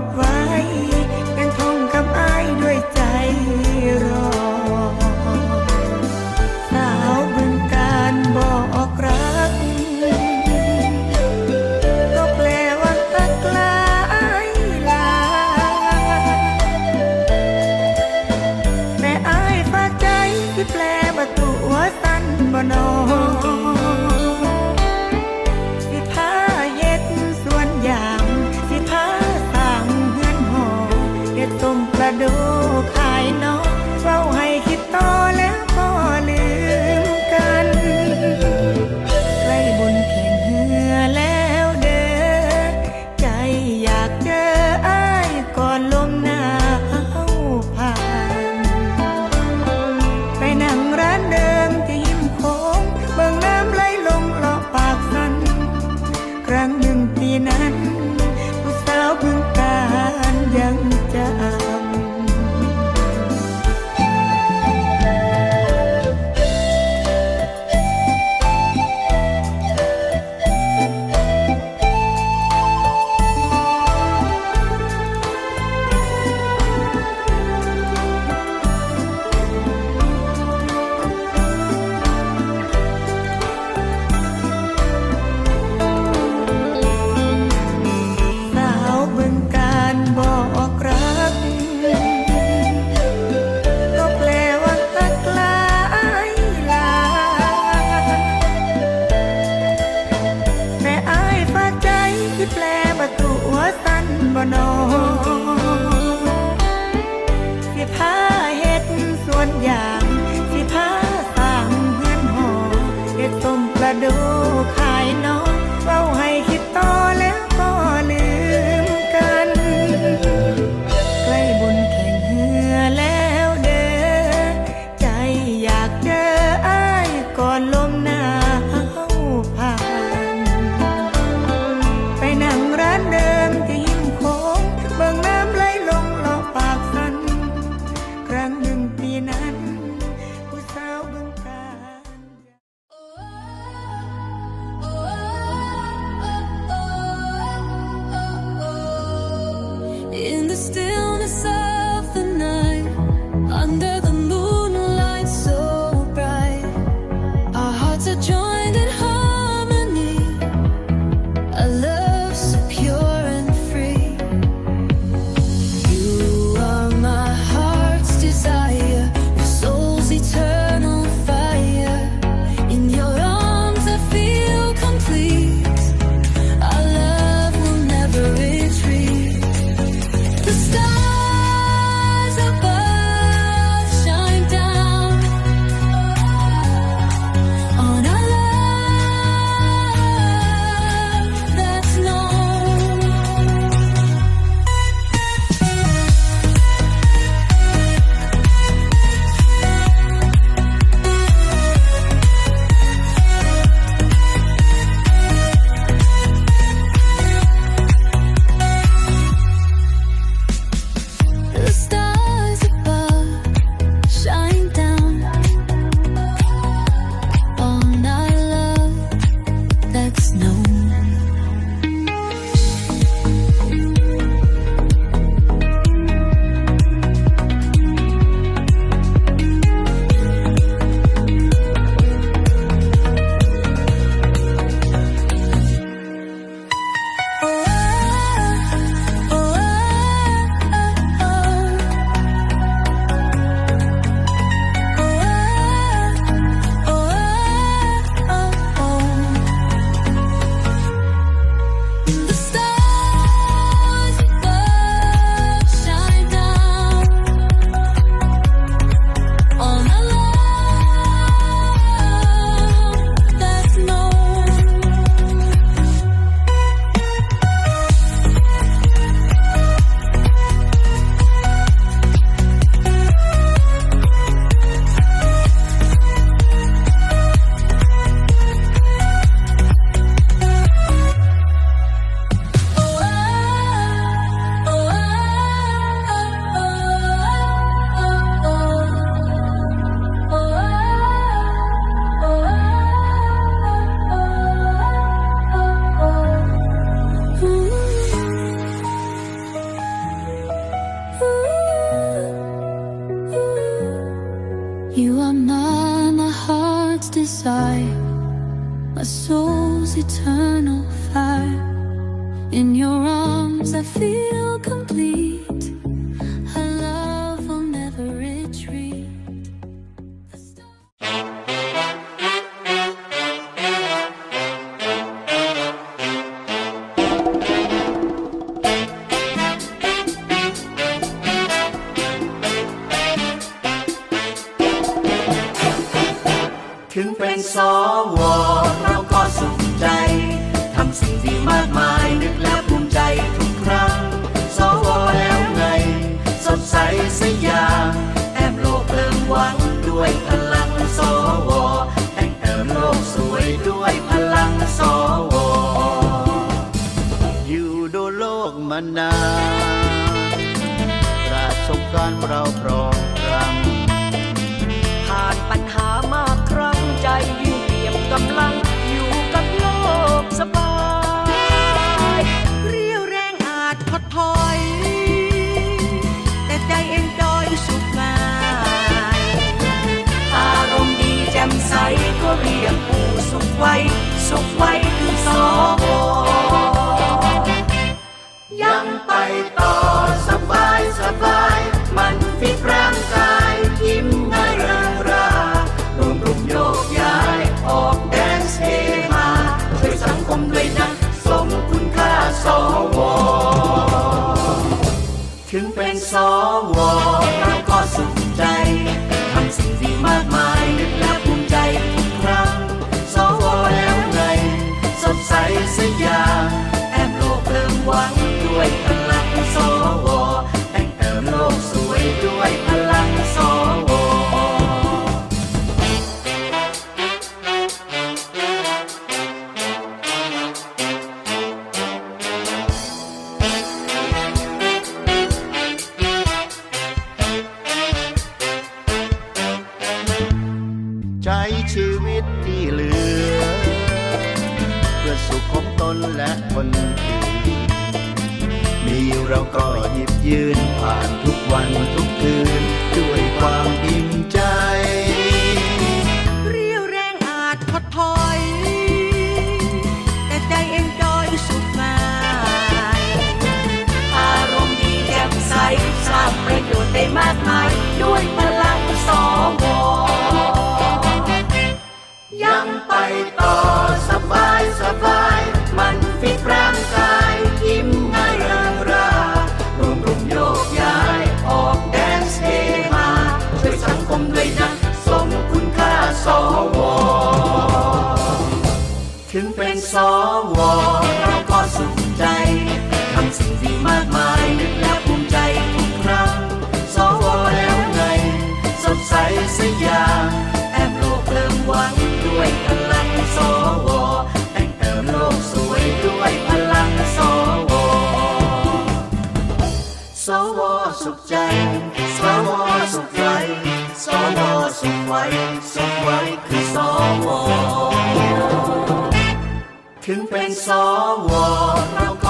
กอ ต้ สว ไว้สุขไว้คือสองยังไปต่อสบายสบาย มันฟิตร่างกายยิ้มง่ายเริงร่ารวมรุมโยกย้ายออกแดนเฮฮาช่วยสังคมด้วยนะสมคุณค่าสวถึงเป็นสวอ ซุกไว้สุกไว้คือสวถึงเป็นสวเรา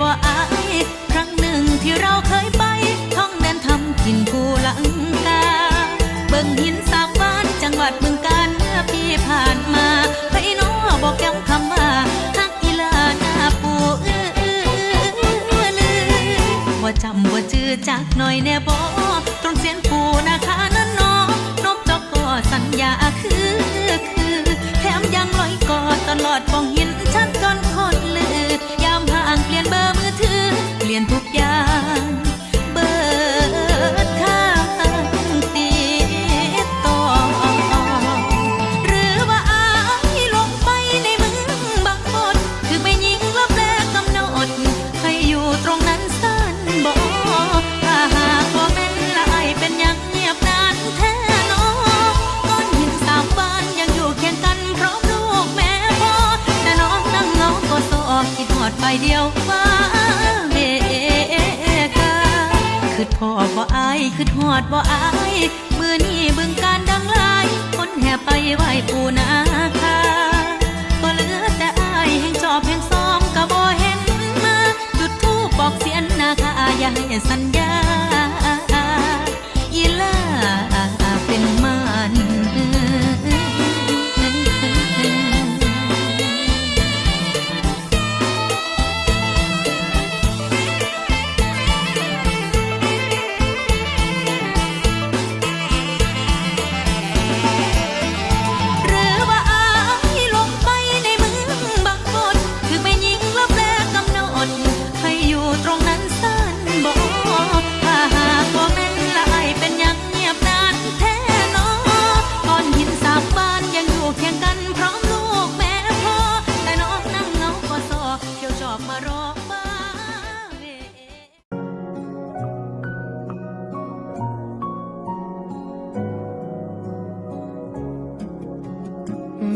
บ่อายครั้งหนึ่งที่เราเคยไปท่องเดินทำกินภูลังกา เบิ่งหินสามบ้านจังหวัดบึงกาฬเมื่อปีผ่านมาไปน้อบอกย้ำคำว่าฮักอีลาหน้าปูเอื้อเอื้อเอื้อลือบ่จำบ่จื้อจักหน่อยแน่บ่ตรงเสียนปูนาคานั้นน้องนบจอกก็สัญญาคือคือ ยวว่าเวกาคือพ่อบ่อายคือหอดบ่อายมือนี้บึงการดังลาย คนแห่ไปไหว้ปูนาคาก็เหลือแต่อายแห่งจอบแห่งซ้อมก็บ่เห็นมาจุดทูปบอกเสียนนาคาอย่าให้สัญญาอีลาเป็นมัน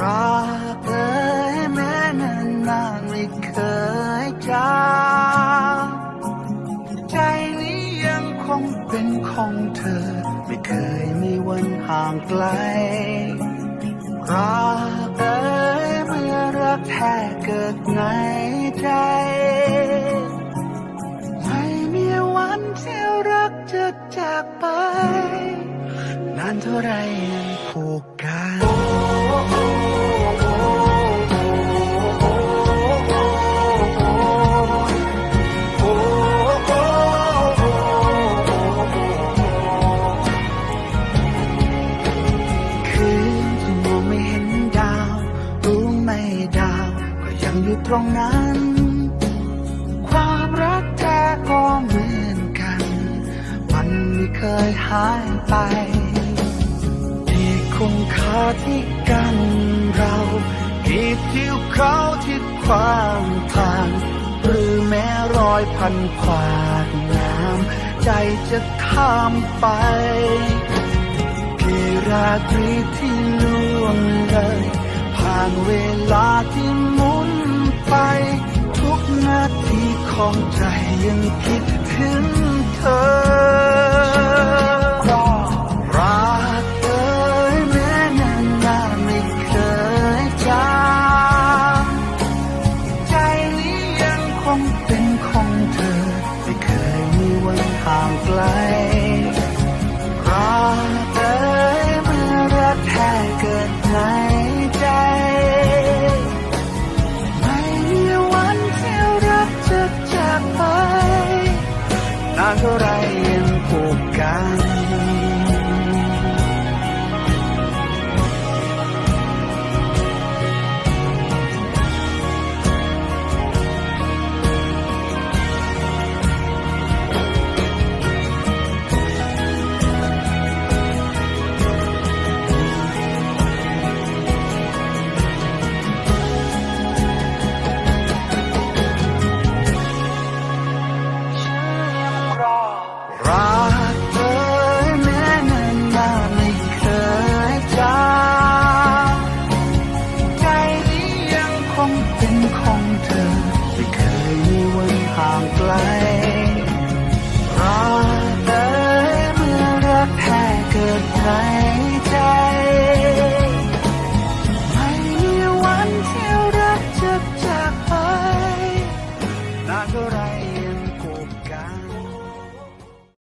รักเอ่ยแม้นานนานๆไม่เคยจางใจนี้ยังคงเป็นของเธอ ไม่เคยมีวันห่างไกล รักเอ่ยเมื่อรักแท้เกิดในใจ ไม่มีวันที่รักจะจากไป นานเท่าไรยังผูก ตรงนั้น ความรักแท้ก็เหมือนกัน มันไม่เคยหายไปที่คงคาที่กันเรากี่ทิวเขาที่ความทางหรือแม้รอยพันขวากน้ำใจจะข้ามไปกี่ราตรีที่ ของใจยังคิดถึงเธอ